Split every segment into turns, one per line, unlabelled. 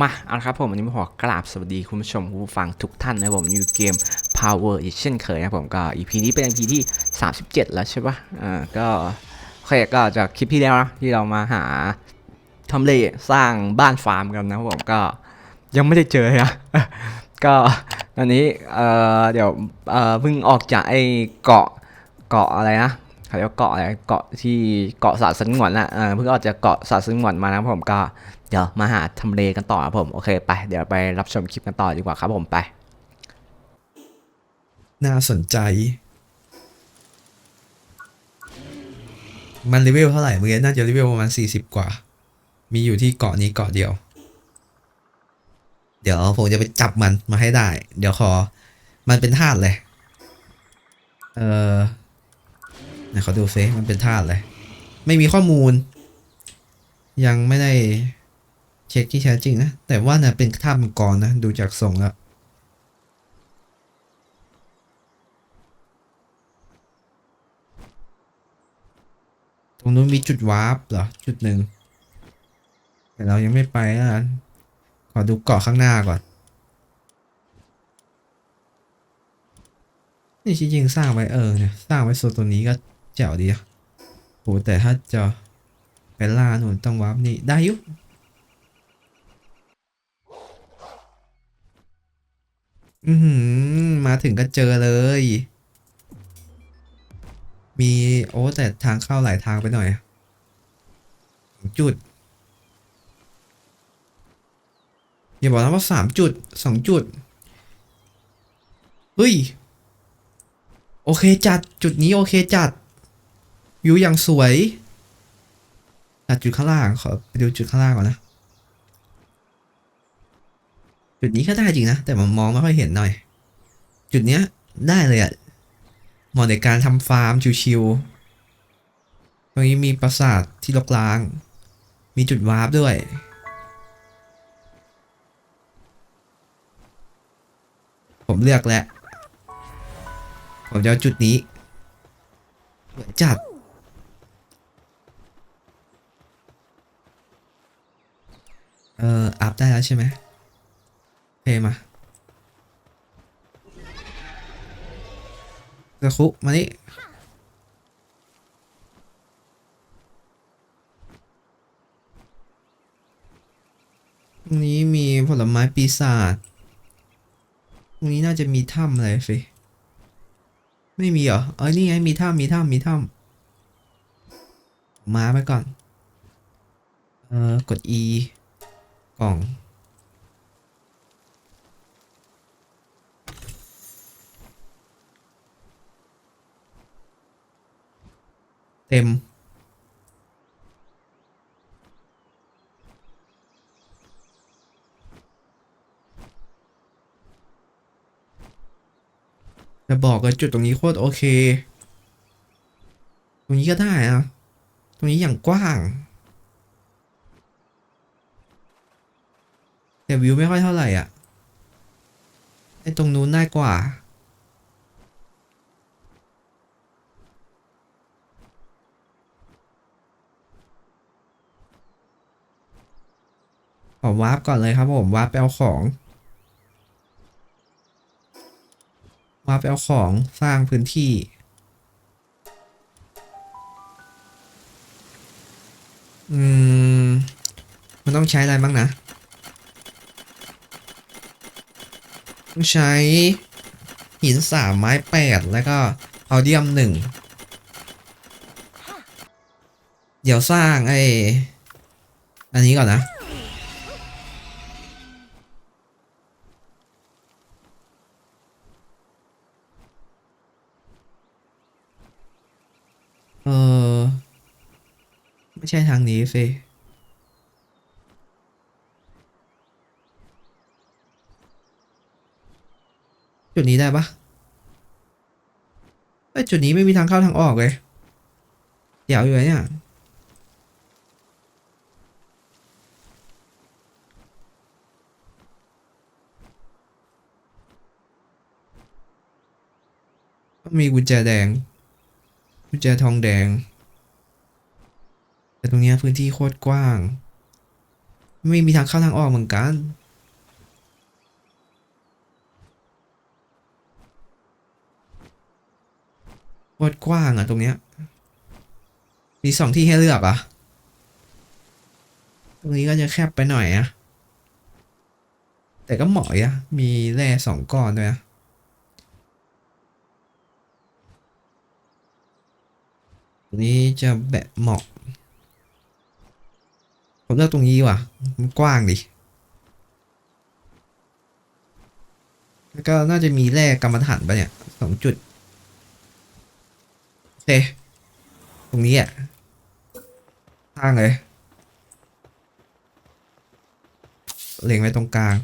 มาเอาละครับผมวันนี้ผมขอกราบสวัสดีคุณผู้ชมคุณผู้ฟังทุกท่านนะครับผมอยู่เกม Power อีกเช่นเคยนะผมก็ EP นี้เป็น EP ที่ 37 แล้วใช่ปะอ่าก็โอเคก็จากคลิปที่แล้วนะที่เรามาหาทำเลสร้างบ้านฟาร์มกันนะครับผมก็ยังไม่ได้เจอเลยนะก็ตอนนี้เอ่อเดี๋ยวเอ่อเพิ่งออกจากไอ้เกาะเกาะอะไรนะเขาเรียกว่าเกาะอะไรเกาะที่เกาะสาสนงวนนะเออเพิ่งออกจากเกาะสาสนงวนมานะผมก็ เดี๋ยวมาหาทำเลกันต่อครับผม โอเคไป เดี๋ยวไปรับชมคลิปกันต่อดีกว่าครับผมไป
น่าสนใจ มันเลเวลเท่าไหร่เมื่อกี้น่าจะเลเวลประมาณสี่สิบกว่า มีอยู่ที่เกาะนี้เกาะเดียว เดี๋ยวผมจะไปจับมันมาให้ได้ เดี๋ยวขอ มันเป็นธาตุเลย เออไหนขอดูเฟซมันเป็นธาตุเลย ไม่มีข้อมูล ยังไม่ได้ เช็คที่แท้จริงนะ แต่ว่าน่ะเป็นธามังกรนะ ดูจากทรงแล้วตรงนู้นมีจุดวาร์ปเหรอ จุดหนึ่งแต่เรายังไม่ไปนะขอดูเกาะข้างหน้าก่อน นี่จริงๆสร้างไว้เออเนี่ยสร้างไว้โซนตัวนี้ก็แจ๋วดีอะโหแต่ถ้าจะไปล่าหนุนต้องวาร์ปนี่ได้ยุ อือหือมาถึงก็เจอเลย มีโอ้แต่ทางเข้าหลายทางไปหน่อย จุดอย่าบอกนะว่าสามจุดสองจุดเฮ้ย โอเคจัดจุดนี้โอเคจัดวิวอย่างสวยตัดจุดข้างล่างขอไปดูจุดข้างล่างก่อนนะ จุดนี้ก็ได้จริงนะ แต่มันมองไม่ค่อยเห็นหน่อย จุดเนี้ยได้เลยอะเหมาะในการทำฟาร์มชิวๆ ตรงนี้มีปราสาทที่ลกล้าง มีจุดวาร์ปด้วย ผมเลือกแล้ว ผมจะเอาจุดนี้เหมือนจัดเอ่อ อัพได้แล้วใช่ไหม เคมากระคุมานี่ตรงนี้มีผลไม้ปีศาจตรงนี้น่าจะมีถ้ำอะไรฟิไม่มีเหรอ เอ้ยนี่ไงมีถ้ำมีถ้ำมีถ้ำมาไปก่อน เออกด E กล่อง ต็ม จะบอกเลยจุดตรงนี้โคตรโอเค ตรงนี้ก็ได้นะตรงนี้อย่างกว้าง แต่วิวไม่ค่อยเท่าไหร่อะ ไอ้ตรงนู้นน่ากว่า อวาร์ปก่อนเลยครับผมวาร์ปไปเอาของวาร์ปไปเอาของสร้างพื้นที่ อืม มันต้องใช้อะไรบ้างนะ ต้องใช้หินสามไม้แปดแล้วก็เอาเดียมหนึ่งเดี๋ยวสร้างไอ้อันนี้ก่อนนะ ไม่ใช่ทางนี้สิจุดนี้ได้ปะไอจุดนี้ไม่มีทางเข้าทางออกเลยเดี๋ยวอยู่ไหนเนี่ยมีกุญแจแดงกุญแจทองแดง แต่ตรงนี้พื้นที่โคตรกว้าง ไม่มีทางเข้าทางออกเหมือนกันโคตรกว้างอะตรงเนี้ย มีสองที่ให้เลือกอะตรงนี้ก็จะแคบไปหน่อยอะแต่ก็เหมาะอะมีแร่สองก้อนด้วยอะตรงนี้จะแบบเหมาะ ผมเลือกตรงนี้ว่ะ มันกว้างดิ แล้วก็น่าจะมีแร่กรรมฐานปะเนี่ยสองจุดโอเคตรงนี้อะสร้างเลยเล็งไว้ตรงกลาง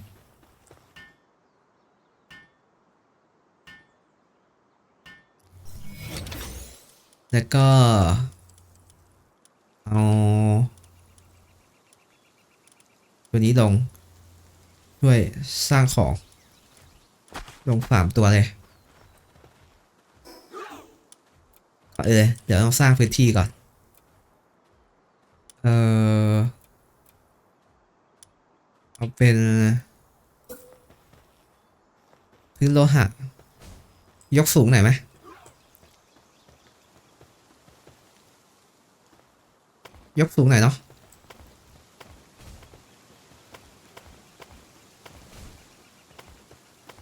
แล้วก็เอา ตัวนี้ลง ช่วยสร้างของ ลงสามตัวเลยเออเดี๋ยวต้องสร้างพื้นที่ก่อน เออเอาเป็นพื้นโลหะ ยกสูงหน่อยไหมยกสูงหน่อยเนาะ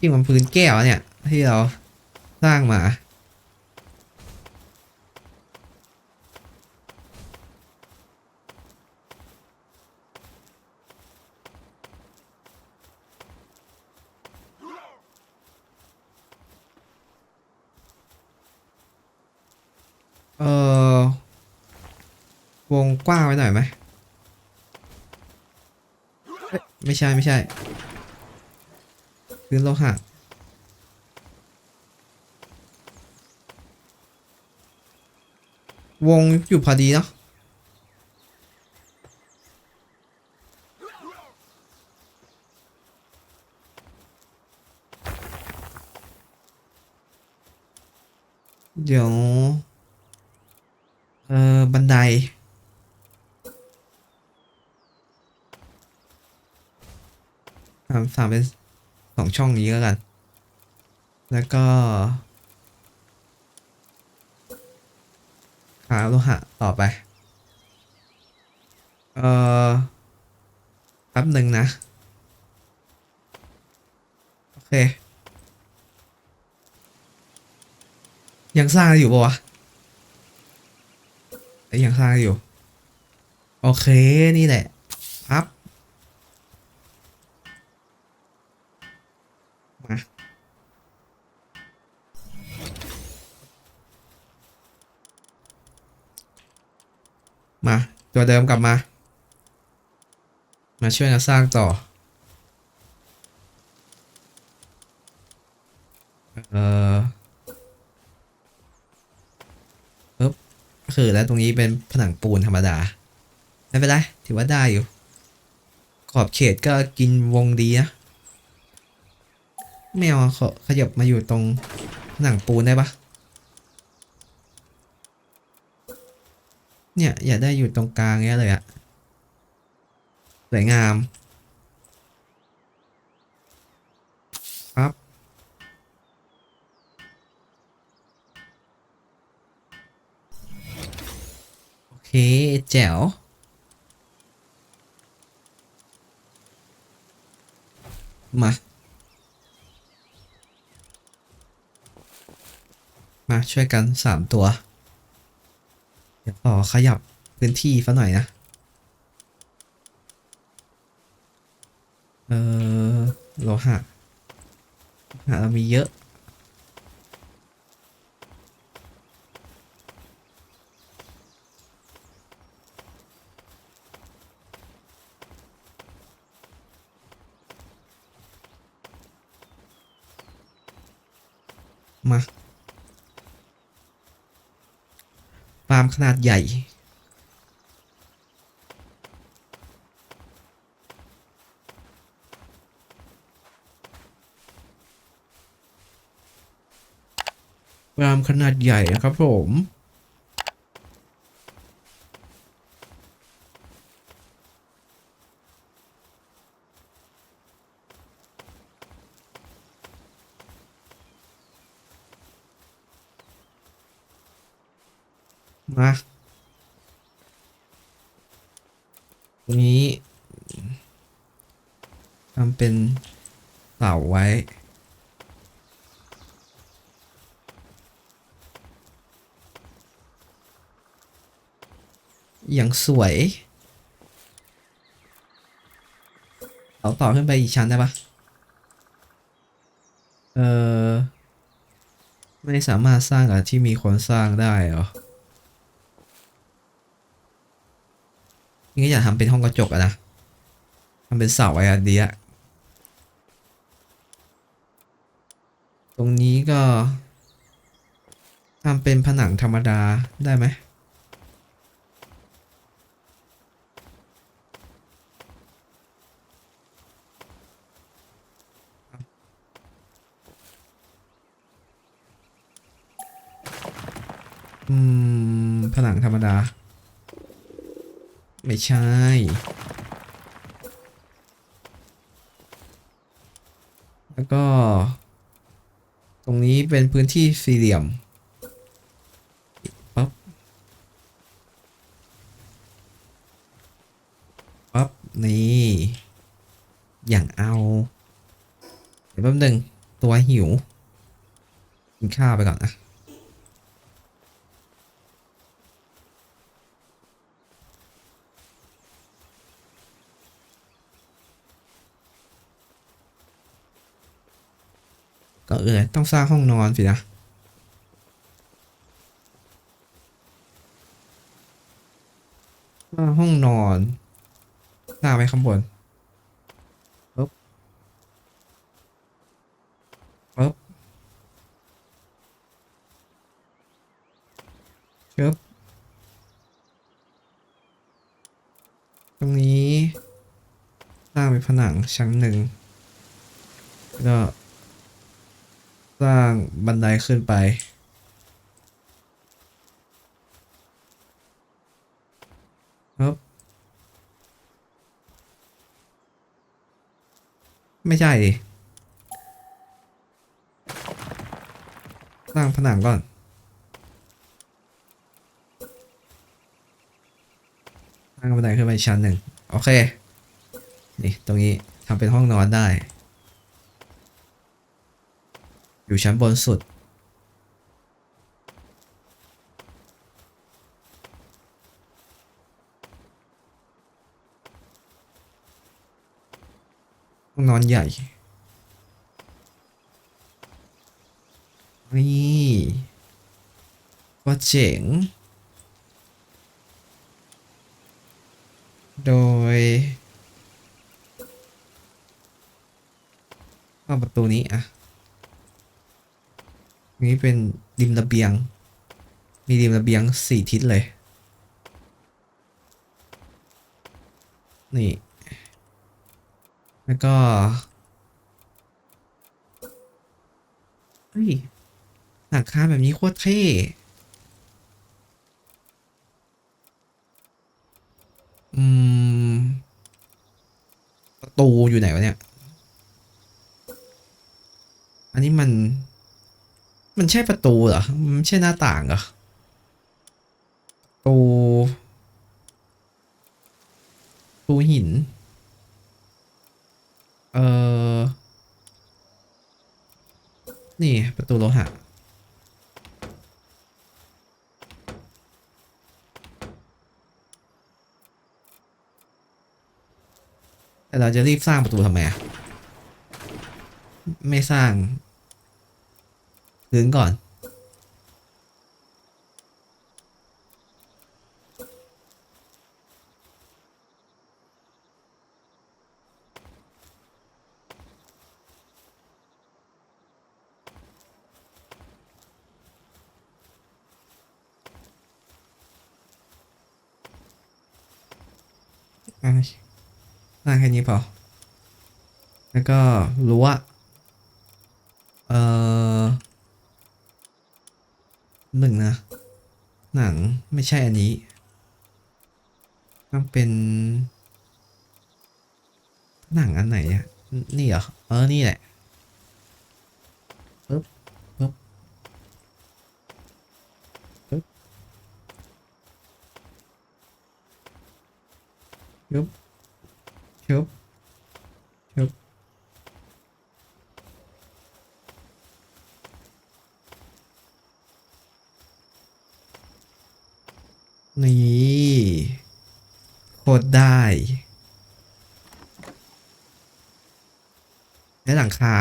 ที่มันพื้นแก้วเนี่ย ที่เราสร้างมา เออวงกว้างไว้หน่อยไหม ไม่ใช่ ไม่ใช่ พื้นโลหะวงอยู่พอดีเนาะเดี๋ยว เออบันได สามสามเป็น สองช่องนี้แล้วกัน แล้วก็ขาโลหะต่อไป เอ่อแป๊บหนึ่งนะ โอเค ยังสร้างอยู่ปะวะเอ้ยังสร้างอยู่ โอเค นี่แหละพับ มา มา ตัวเดิมกลับมา มาช่วยกันสร้างต่อ เออปึ๊บคือแล้วตรงนี้เป็นผนังปูนธรรมดา ไม่เป็นไร ถือว่าได้อยู่ ขอบเขตก็กินวงดีนะ แมวขอขยับมาอยู่ตรงผนังปูนได้ปะ เนี่ยอยากได้อยู่ตรงกลางเนี้ยเลยอะสวยงามครับโอเคแจ๋วมา มาช่วยกันสามตัว ดี๋ยวขอขยับพื้นที่ซะหน่อยนะ เออโลหะโลหะเรามีเยอะ มา ฟาร์มข นาดใหญ่ฟามขนาดใหญ่นะครับผม มาตรงนี้ทำเป็นเสาไว้ อย่างสวยเอาต่อขึ้นไปอีกชั้นได้ปะเออไม่สามารถสร้างกับที่มีคนสร้างได้เหรอ นี่ก็อยากทำเป็นห้องกระจกอะนะทำเป็นเสาไว้อะดีอะตรงนี้ก็ทำเป็นผนังธรรมดาได้ไหมอืมผนังธรรมดา ไม่ใช่ แล้วก็ ตรงนี้เป็นพื้นที่สี่เหลี่ยมปั๊บปั๊บนี่ อย่างเอาเดี๋ยวแป๊บหนึง ตัวหิว กินข้าวไปก่อนนะ ก็เออต้องสร้างห้องนอนสินะสร้างห้องนอนสร้างไว้ข้างบนปึ๊บปึ๊บชึบตรงนี้สร้างเป็นผนังชั้นหนึ่งแล้วก็ สร้างบันไดขึ้นไป ครับ ไม่ใช่ดิสร้างผนังก่อนสร้างบันไดขึ้นไปชั้นหนึ่งโอเค นี่ตรงนี้ทำเป็นห้องนอนได้ อยู่ชั้นบนสุด ห้องนอนใหญ่ นี่ก็เจ๋ง โดยเข้าประตูนี้อะ นี้เป็นริมระเบียง มีริมระเบียงสี่ทิศเลย นี่ แล้วก็เฮ้ยหลังคาแบบนี้โคตรเท่อืมประตูอยู่ไหนวะเนี่ย อันนี้มัน มันใช่ประตูเหรอ มันใช่หน้าต่างเหรอประตูประตูหิน เออ นี่ประตูโลหะแต่เราจะรีบสร้างประตูทำไมอะไม่สร้าง พื้นก่อน อ่าแค่นี้พอ แล้วก็รั้ว ไม่ใช่อันนี้ ต้องเป็นหนังอันไหนอะ นี่เหรอ เออ นี่แหละปึ๊บปึ๊บปึ๊บปึ๊บ ตรได้ และหลังคา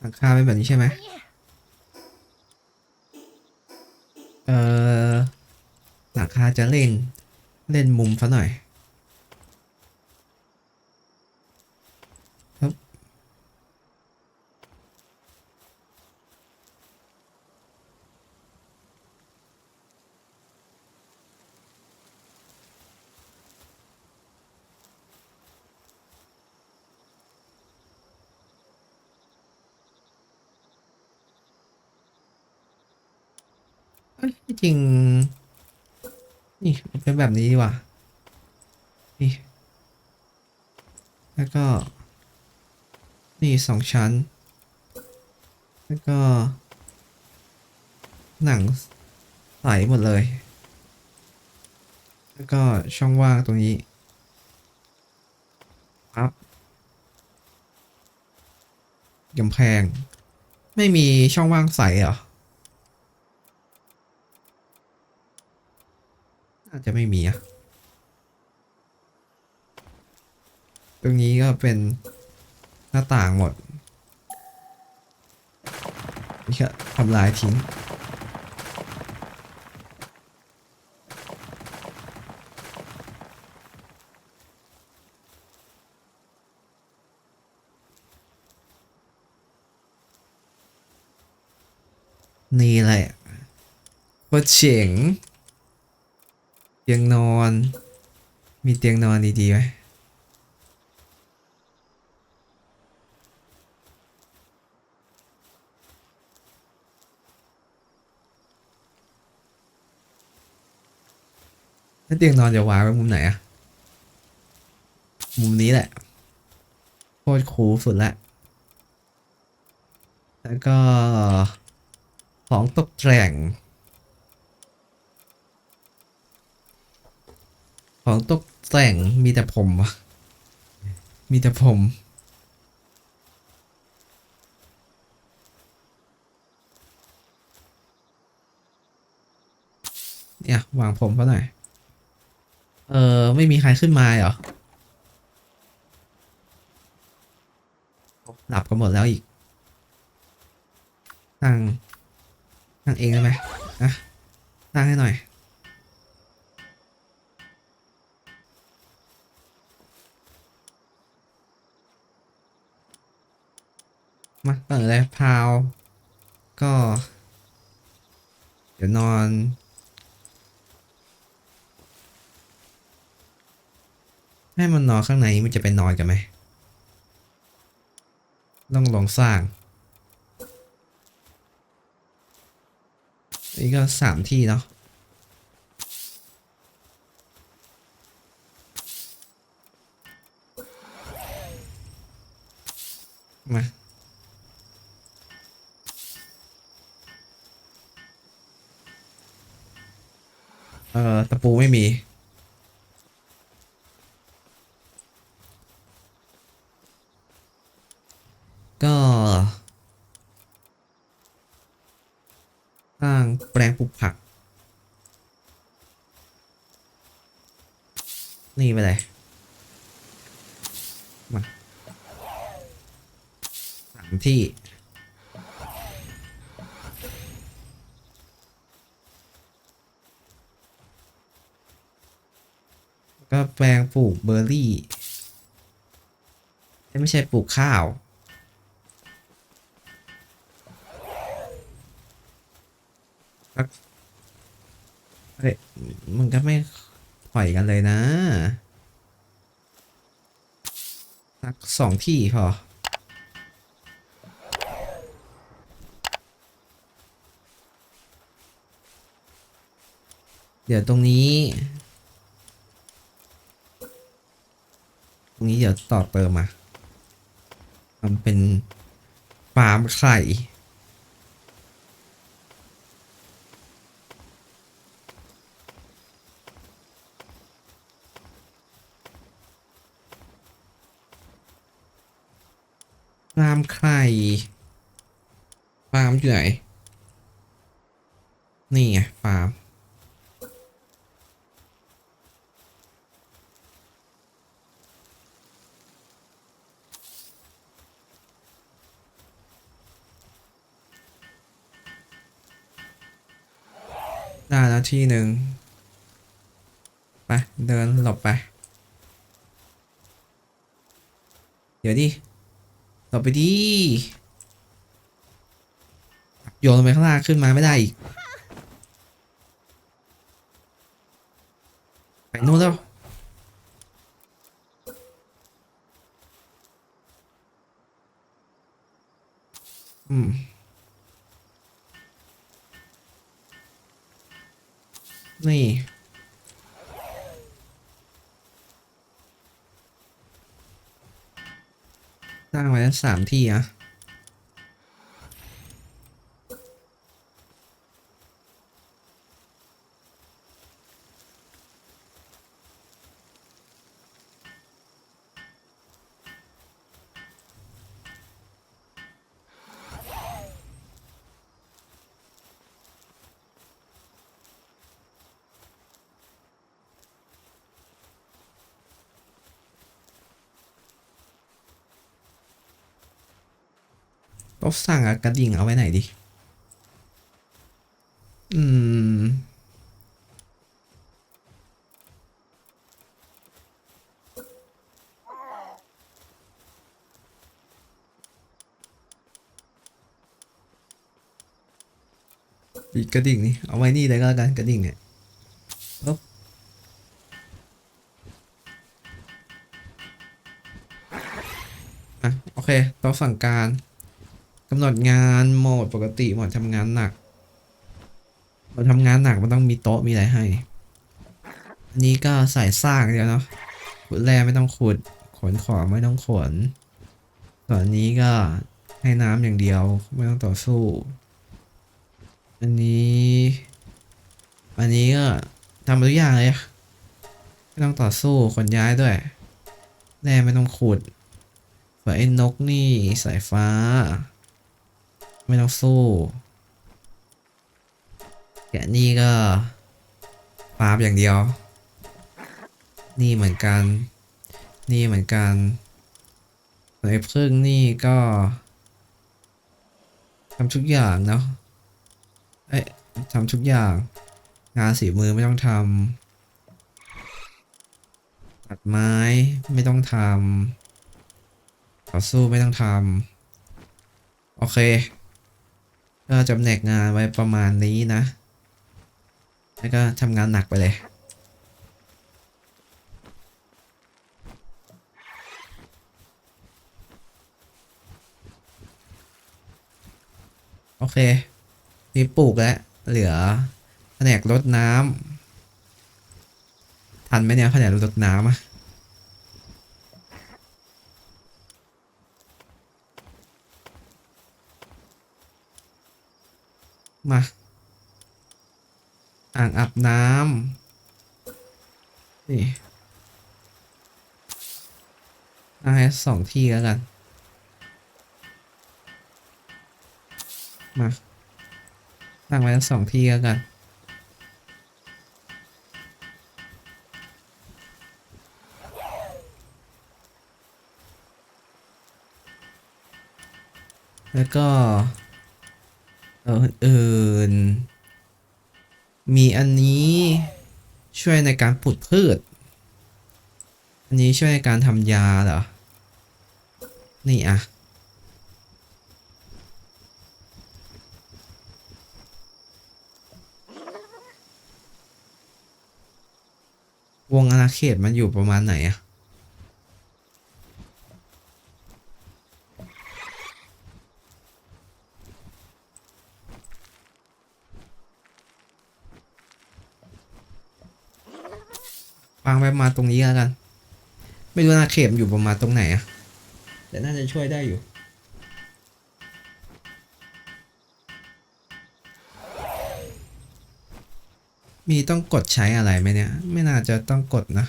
หลังคาเป็นแบบนี้ใช่ไหม เออหลังคาจะเล่น เล่นมุมซะหน่อย เอ้ยที่จริง นี่มันเป็นแบบนี้ดีกว่านี่ แล้วก็ นี่สองชั้น แล้วก็ หนังใสหมดเลย แล้วก็ช่องว่างตรงนี้ปั๊บกำแพง ไม่มีช่องว่างใสเหรอาจะไม่มีอะตรงนี้ก็เป็นหน้าต่างหมดนี่ก็ทำลายทิ้ง นี่แหละโคตรเจ๋ง ตียงนอน มีเตียงนอนดีๆไหมแล้วเตียงนอนจะวางไว้มุมไหนอะมุมนี้แหละ โคตรคูลสุดละ แล้วก็ ของตกแต่ง ของตกแต่งมีแต่ผมอะมีแต่ผม เนี่ยวางผมเขาหน่อย เออ ไม่มีใครขึ้นมาเหรอ หลับกันหมดแล้วอีกตั้งตั้งเองได้ไหมอะตั้งให้หน่อย มาเปิดเลยพาว ก็ เดี๋ยวนอน ให้มันนอนข้างในมันจะไปนอนกันไหมต้องลองสร้าง นี่ก็สามที่เนาะมา เอ่อตะปูไม่มี ก็สร้างแปลงปลูกผัก นี่ไปเลย มาสามที่ ก็แปลงปลูกเบอร์รี่เอ้ย ไม่ใช่ปลูกข้าว เฮ้ยมันก็ไม่ถอยกันเลยนะสักสองที่พอเดี๋ยวตรงนี้ ตรงนี้เดี๋ยวต่อเติมมา มันเป็นฟาร์มไข่ฟาร์มไข่ฟาร์มอยู่ไหนนี่ไงฟาร์ม ได้แล้วที่หนึ่งไปเดินหลบไป เดี๋ยวดิหลบไปดิโยนลงไปข้างล่างขึ้นมาไม่ได้อีกไปนู่นแล้วอืม นี่ สร้างไว้สามที่อะ ต้องสั่งกระดิ่งเอาไว้ไหนดิ อืมอีกกระดิ่งนี่ เอาไว้นี่เลยก็แล้วกันกระดิ่งเนี่ยโอเคโต๊ะสั่งการ กำหนดงานโหมดปกติโหมดทำงานหนักโหมดทำงานหนักมันต้องมีโต๊ะมีอะไรให้ อันนี้ก็ใส่สร้างเดียวเนาะขุดแร่ไม่ต้องขุดขนของไม่ต้องขนส่วนนี้ก็ให้น้ำอย่างเดียวไม่ต้องต่อสู้ อันนี้ อันนี้ก็ทำทุกอย่างเลยไม่ต้องต่อสู้ขนย้ายด้วยแร่ไม่ต้องขุดส่วนไอ้นกนี่สายฟ้า ไม่ต้องสู้แกนี่ก็ฟาร์มอย่างเดียว นี่เหมือนกัน นี่เหมือนกันส่วนไอ้พึ่งนี่ก็ทำทุกอย่างเนาะ เอ้ยทำทุกอย่าง งานสีมือไม่ต้องทำตัดไม้ไม่ต้องทำต่อสู้ไม่ต้องทำโอเค ก็จำแนกงานไว้ประมาณนี้นะ แล้วก็ทำงานหนักไปเลย โอเคนี่ปลูกแล้ว เหลือแผนกรดน้ำทันไหมเนี่ยแผนกรดน้ำอะ มา อ่างอาบน้ำนี่เอาให้สองที่แล้วกัน มาตั้งไว้สองที่แล้วกันแล้วก็ เอออื่น มีอันนี้ช่วยในการปลูกพืช อันนี้ช่วยในการทำยาเหรอ นี่อะวงอาณาเขตมันอยู่ประมาณไหนอะ ปังไปมาตรงนี้แล้วกัน ไม่รู้นะเข็มอยู่ประมาณตรงไหนอะแต่น่าจะช่วยได้อยู่ มีต้องกดใช้อะไรไหมเนี่ย ไม่น่าจะต้องกดนะ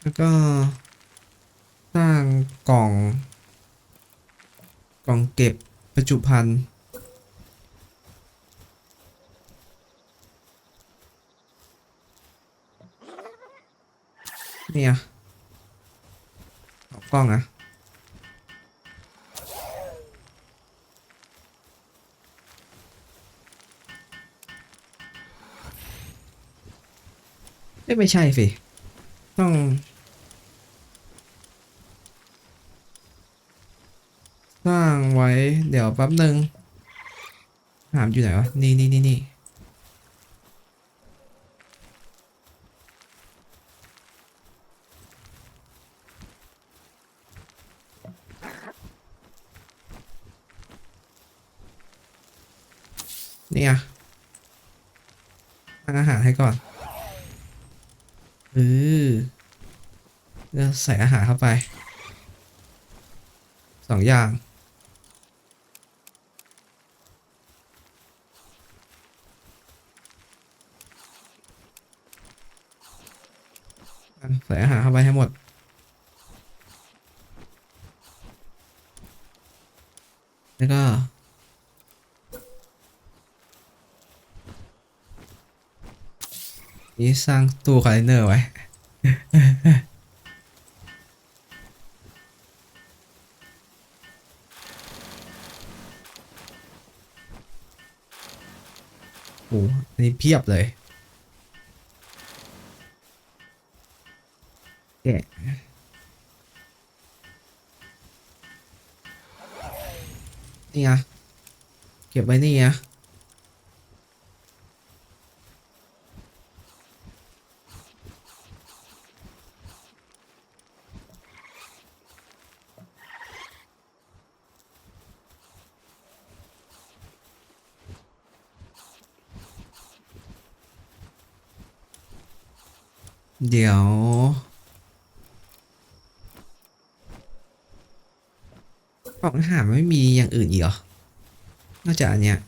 แล้วก็สร้างกล่อง กล่อง เก็บบรรจุภัณฑ์เนี่ยเอากล้องนะไม่ใช่สิ ต้อง ส ไว้เดี๋ยวแป๊บหนึ่งถามอยู่ไหนวะ นี่นี่นี่นี่นี่อะตั้งอาหารให้ก่อนเออใส่อาหารเข้าไปสองอย่าง ใส่อาหารเข้าไปให้หมด แล้วก็นี่สร้างตู้คอนเทนเนอร์ไว้ โอ้โหนนี้เพียบเลย แกะนี่ไงเก็บไว้นี่ไงเดี๋ยว กล่องหาไม่มีอย่างอื่นอีกเหรอนอกจากอันเนี้ย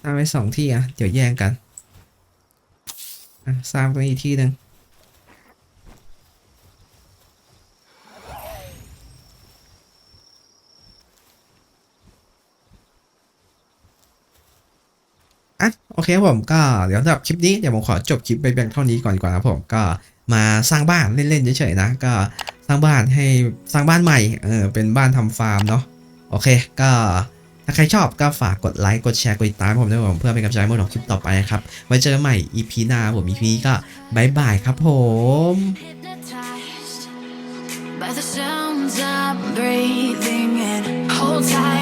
สร้างไว้สองที่อะ เดี๋ยวแย่งกันอะสร้างไปอีกที่หนึ่งอะโอเคผมก็เดี๋ยวสำหรับคลิปนี้เดี๋ยวผมขอจบคลิปไปเพียงเท่านี้ก่อนดีกว่านะผมก็มาสร้างบ้านเล่นๆเฉยๆนะก็ สร้างบ้านให้สร้างบ้านใหม่เออเป็นบ้านทำฟาร์มเนาะโอเค ก็ถ้าใครชอบก็ฝากกดไลค์กดแชร์กดติดตามผมด้วยผมเพื่อเป็นกำลังใจให้ผมทำคลิปต่อไปนะครับไว้เจอกันใหม่ EP หน้าผม EP นี้ก็บายบายครับผม
by the sounds I'm breathing in. Hold tight,